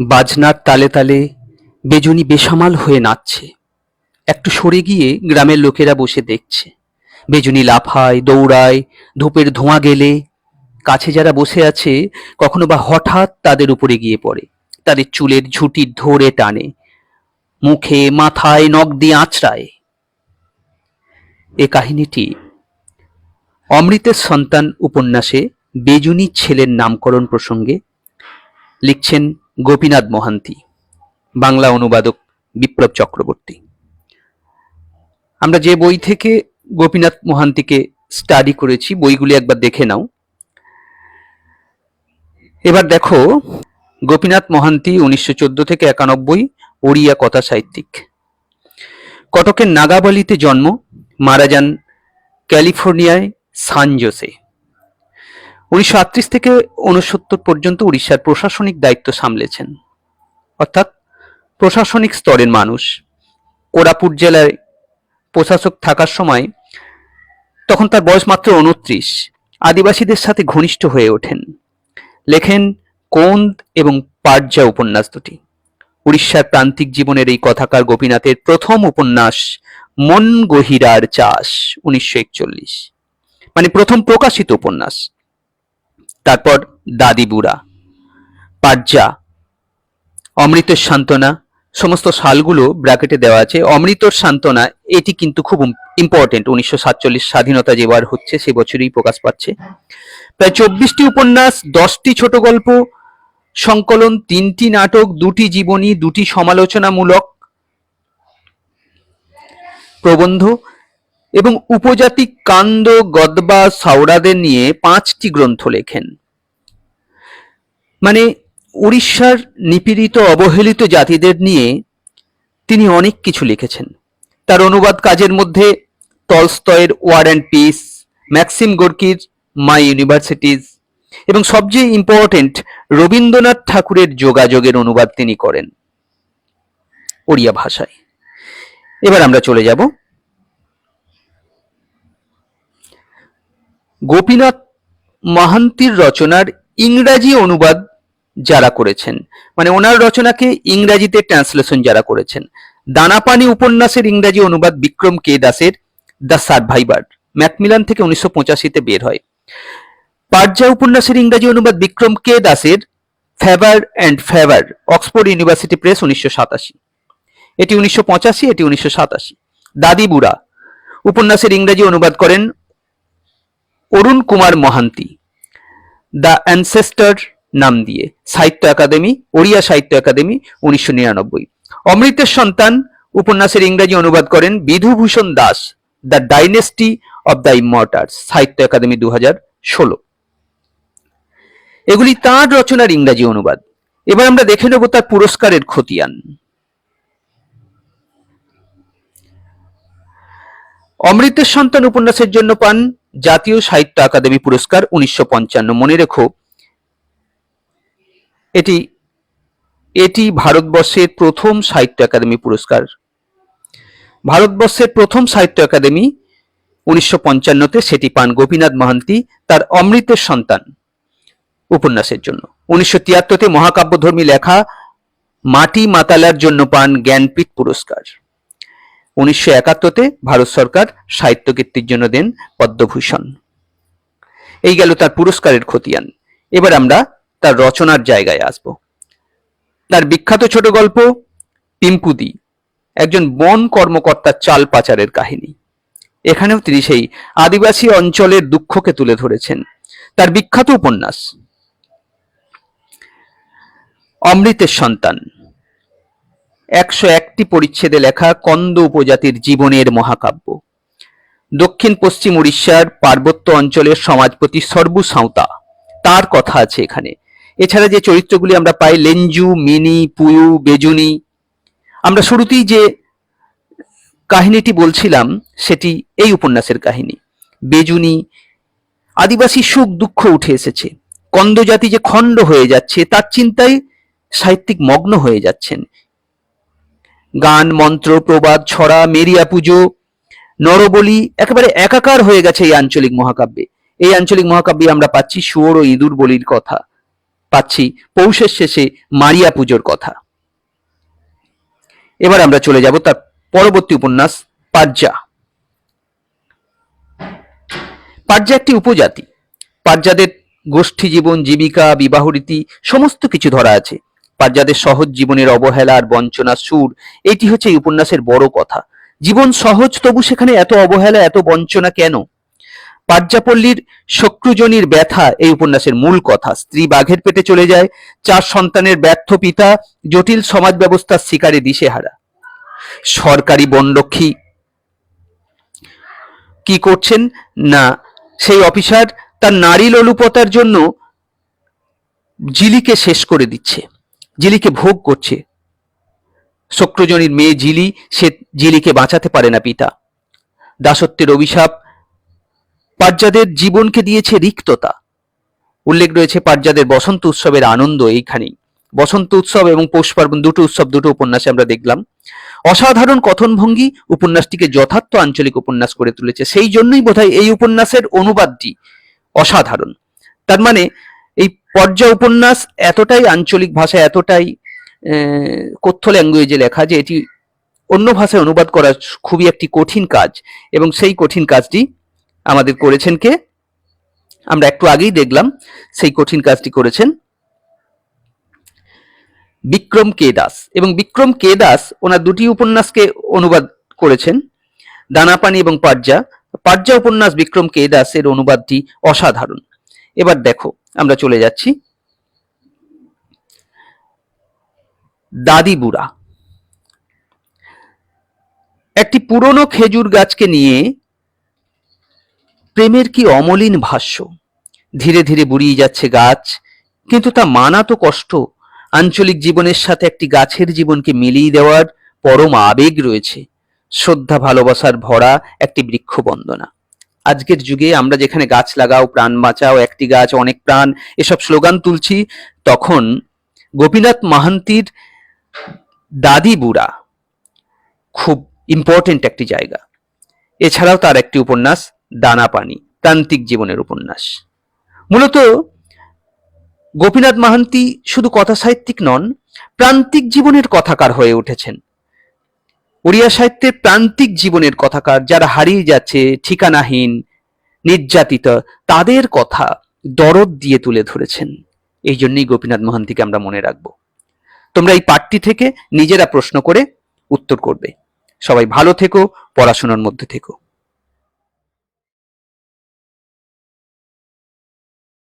বাজনার তালে তালে বেজুনি বেসামাল হয়ে নাচছে। একটু সরে গিয়ে গ্রামের লোকেরা বসে দেখছে। বেজুনি লাফায়, দৌড়ায়, ধূপের ধোঁয়া গেলে। কাছে যারা বসে আছে, কখনো বা হঠাৎ তাদের উপরে গিয়ে পড়ে। তাদের চুলের ঝুঁটি ধরে টানে। মুখে, মাথায় নখ দিয়ে আঁচড়ায়। এ কাহিনীটি অমৃতের সন্তান উপন্যাসে বেজুনি ছেলের নামকরণ প্রসঙ্গে লিখছেন গোপীনাথ মহান্তি, বাংলা অনুবাদক বিপ্লব চক্রবর্তী। আমরা যে বই থেকে গোপীনাথ মহান্তিকে স্টাডি করেছি, বইগুলি একবার দেখে নাও। এবার দেখো, গোপীনাথ মহান্তি উনিশশো চোদ্দ থেকে একানব্বই, ওড়িয়া কথা সাহিত্যিক। কটকের নাগাবালিতে জন্ম, মারা যান ক্যালিফোর্নিয়ায় সান জোসে। উনিশশো আটত্রিশ থেকে উনসত্তর পর্যন্ত উড়িষ্যার প্রশাসনিক দায়িত্ব সামলেছেন। অর্থাৎ প্রশাসনিক স্তরের মানুষ। কোরাপুট জেলায় প্রশাসক থাকার সময় তখন তার বয়স মাত্র উনত্রিশ আদিবাসীদের সাথে ঘনিষ্ঠ হয়ে ওঠেন। লেখেন কোন্দ এবং পাটজা উপন্যাস দুটি। উড়িষ্যার প্রান্তিক জীবনের এই কথাকার গোপীনাথের প্রথম উপন্যাস মন গহিরার চাষ, উনিশশো একচল্লিশ। মানে প্রথম প্রকাশিত উপন্যাস। তারপর দাদি বুড়া পাটজা অমৃতের সান্ত্বনা, সমস্ত সালগুলো ব্র্যাকেটে দেওয়া আছে। অমৃতর সান্ত্বনা, এটি কিন্তু খুব ইম্পর্টেন্ট উনিশশো সাতচল্লিশ স্বাধীনতা যেবার হচ্ছে, সে বছরই প্রকাশ পাচ্ছে। প্রায় চব্বিশটি উপন্যাস, দশটি ছোট গল্প, সংকলন, তিনটি নাটক, দুটি জীবনী, দুটি সমালোচনামূলক প্রবন্ধ এবং উপজাতি কান্দ, গদবা সাউরাদের নিয়ে পাঁচটি গ্রন্থ লেখেন। মানে উড়িষ্যার নিপীড়িত, অবহেলিত জাতিদের নিয়ে তিনি অনেক কিছু লিখেছেন। তার অনুবাদ কাজের মধ্যে টলস্তয়ের ওয়ার অ্যান্ড পিস, ম্যাক্সিম গোর্কির মাই ইউনিভার্সিটিজ এবং সবচেয়ে ইম্পর্টেন্ট রবীন্দ্রনাথ ঠাকুরের যোগাযোগের অনুবাদ তিনি করেন ওড়িয়া ভাষায়। এবার আমরা চলে যাব গোপীনাথ মহান্তির রচনার ইংরাজি অনুবাদ যারা করেছেন মানে ওনার রচনাকে ইংরাজিতে ট্রান্সলেশন যারা করেছেন। দানাপানি উপন্যাসের ইংরাজি অনুবাদ বিক্রম কে দাসের দ্য সার্ভাইভার, ম্যাকমিলান থেকে উনিশশো পঁচাশিতে বের হয়। পাটজা উপন্যাসের ইংরাজি অনুবাদ বিক্রম কে দাসের favour and favour, Oxford University Press উনিশশো সাতাশি। এটি উনিশশো পঁচাশি, এটি উনিশশো সাতাশি। দাদি বুড়া উপন্যাসের ইংরাজি অনুবাদ করেন অরুণ কুমার মহান্তি। দ্য অ্যানসেস্টার নাম দিয়ে, সাহিত্য একাডেমি, ওড়িয়া সাহিত্য একাডেমি, উনিশশো নিরানব্বই। অমৃতের সন্তান, উপন্যাসের ইংরাজি অনুবাদ করেন Bidhubhushan Das, the dynasty of the immortals Sahitya Akademi দু হাজার ষোলো। এগুলি তাঁর রচনার ইংরাজি অনুবাদ। এবার আমরা দেখে নেব তার পুরস্কারের খতিয়ান। অমৃতের সন্তান উপন্যাসের জন্য পান জাতীয় সাহিত্য আকাদেমি পুরস্কার উনিশশো পঞ্চান্ন। মনে রেখো, এটি এটি ভারতবর্ষের প্রথম সাহিত্য একাডেমি পুরস্কার। ভারতবর্ষের প্রথম সাহিত্য একাডেমি উনিশশো পঞ্চান্নতে, সেটি পান গোপীনাথ মহান্তি, তার অমৃতের সন্তান উপন্যাসের জন্য। উনিশশো তিয়াত্তরতে মহাকাব্যধর্মী লেখা মাটি মাতালার জন্য পান জ্ঞানপীঠ পুরস্কার। উনিশশো একাত্তরতে ভারত সরকার সাহিত্য কীর্তির জন্য দেন পদ্মভূষণ। এই গেল তার পুরস্কারের খতিয়ান। এবার আমরা তার রচনার জায়গায় আসব। তার বিখ্যাত ছোট গল্প পিম্পুদি একজন বন কর্মকর্তার চাল পাচারের কাহিনী। এখানেও তিনি সেই আদিবাসী অঞ্চলের দুঃখকে তুলে ধরেছেন। তার বিখ্যাত উপন্যাস, অমৃতের সন্তান। একশো একটি পরিচ্ছেদে লেখা কন্দ উপজাতির জীবনের মহাকাব্য। দক্ষিণ পশ্চিম উড়িষ্যার পার্বত্য অঞ্চলের সমাজপতি সর্বু সাঁওতা, তার কথা আছে এখানে। এছাড়া যে চরিত্রগুলি আমরা পাই, লেঞ্জু, মিনি, পুয়ু, বেজুনি, আমরা শুরুতেই যে কাহিনীটি বলছিলাম, সেটি এই উপন্যাসের কাহিনী। বেজুনি, আদিবাসী সুখ দুঃখ উঠে এসেছে। কন্দ জাতি যে খণ্ড হয়ে যাচ্ছে, তার চিন্তায় সাহিত্যিক মগ্ন হয়ে যাচ্ছেন। গান, মন্ত্র, প্রবাদ, ছড়া, মেরিয়া পুজো, নরবলি একেবারে একাকার হয়ে গেছে এই আঞ্চলিক মহাকাব্যে। এই আঞ্চলিক মহাকাব্যে আমরা পাচ্ছি শুয়োর ও ইঁদুর বলির কথা, পাচ্ছি পৌষের শেষে মারিয়া পুজোর কথা। এবার আমরা চলে যাব তার পরবর্তী উপন্যাস পার্জা পার্জা একটি উপজাতি। পার্জাদের গোষ্ঠী জীবন, জীবিকা, বিবাহ রীতি, সমস্ত কিছু ধরা আছে। পার্জাদের সহজ জীবনের অবহেলা আর বঞ্চনা সুর, এটি হচ্ছে এই উপন্যাসের বড় কথা। জীবন সহজ, তবু সেখানে এত অবহেলা, এত বঞ্চনা কেন? পার্জাপল্লীর শক্রুজনীর ব্যথা এই উপন্যাসের মূল কথা। স্ত্রী বাঘের পেটে চলে যায়, চার সন্তানের ব্যর্থ পিতা, জটিল সমাজ ব্যবস্থার শিকারে দিশেহারা। সরকারি বনরক্ষী কি করছেন? না, সেই অফিসার তার নারী লোলুপতার জন্য জিলিকে শেষ করে দিচ্ছে। জিলিকে ভোগ করছে। শক্রজনীর মেয়ে জিলি, সে জিলিকে বাঁচাতে পারে না পিতা। দাসত্বের অভিশাপ পার্জাদের জীবনকে দিয়েছে রিক্ততা। উল্লেখ রয়েছে পার্জাদের বসন্ত উৎসবের আনন্দ এইখানেই। বসন্ত উৎসব এবং পৌষ পার্বণ দুটো উৎসব, দুটো উপন্যাসে আমরা দেখলাম। অসাধারণ কথনভঙ্গি উপন্যাসটিকে যথার্থ আঞ্চলিক উপন্যাস করে তুলেছে। সেই জন্যই বোধহয় এই উপন্যাসের অনুবাদটি অসাধারণ। তার মানে পর্যা উপন্যাস এতটাই আঞ্চলিক ভাষা এতটাই কথ্য ল্যাঙ্গুয়েজে লেখা যে এটি অন্য ভাষায় অনুবাদ করা খুবই একটি কঠিন কাজ এবং সেই কঠিন কাজটি আমাদের করেছেন কে? আমরা একটু আগেই দেখলাম সেই কঠিন কাজটি করেছেন বিক্রম কে দাস। এবং বিক্রম কে দাস ওনার দুটি উপন্যাসকে অনুবাদ করেছেন, দানাপানি এবং পার্জা পার্জা উপন্যাস বিক্রম কে দাসের অনুবাদটি অসাধারণ। এবার দেখো, আমরা চলে যাচ্ছি। দাদি বুড়া। একটি পুরনো খেজুর গাছকে নিয়ে প্রেমের কি অমলিন ভাষ্য। ধীরে ধীরে বুড়িয়ে যাচ্ছে গাছ, কিন্তু তা মানা তো কষ্ট। আঞ্চলিক জীবনের সাথে একটি গাছের জীবনকে মিলিয়ে দেওয়ার পরম আবেগ রয়েছে। শ্রদ্ধা, ভালোবাসার ভরা একটি বৃক্ষ বন্দনা আজকের যুগে আমরা যেখানে গাছ লাগাও, প্রাণ বাঁচাও, একটি গাছ, অনেক প্রাণ, এসব স্লোগান তুলছি, তখন গোপীনাথ মাহান্তির দাদি বুড়া, খুব ইম্পর্টেন্ট একটি জায়গা। এছাড়াও তার একটি উপন্যাস, দানা পানি, প্রান্তিক জীবনের উপন্যাস। মূলত গোপীনাথ মাহান্তি শুধু কথা সাহিত্যিক নন, প্রান্তিক জীবনের কথাকার হয়ে উঠেছেন। ওড়িয়া সাহিত্যের প্রান্তিক জীবনের কথাকার যারা হারিয়ে যাচ্ছে, ঠিকানাহীন, নির্যাতিত, তাদের কথা দরদ দিয়ে তুলে ধরেছেন। এই জন্যই গোপীনাথ মহান্তিকে আমরা মনে রাখব। তোমরা এই পাঠটি থেকে নিজেরা প্রশ্ন করে উত্তর করবে। সবাই ভালো থেকো, পড়াশোনার মধ্যে থেকো।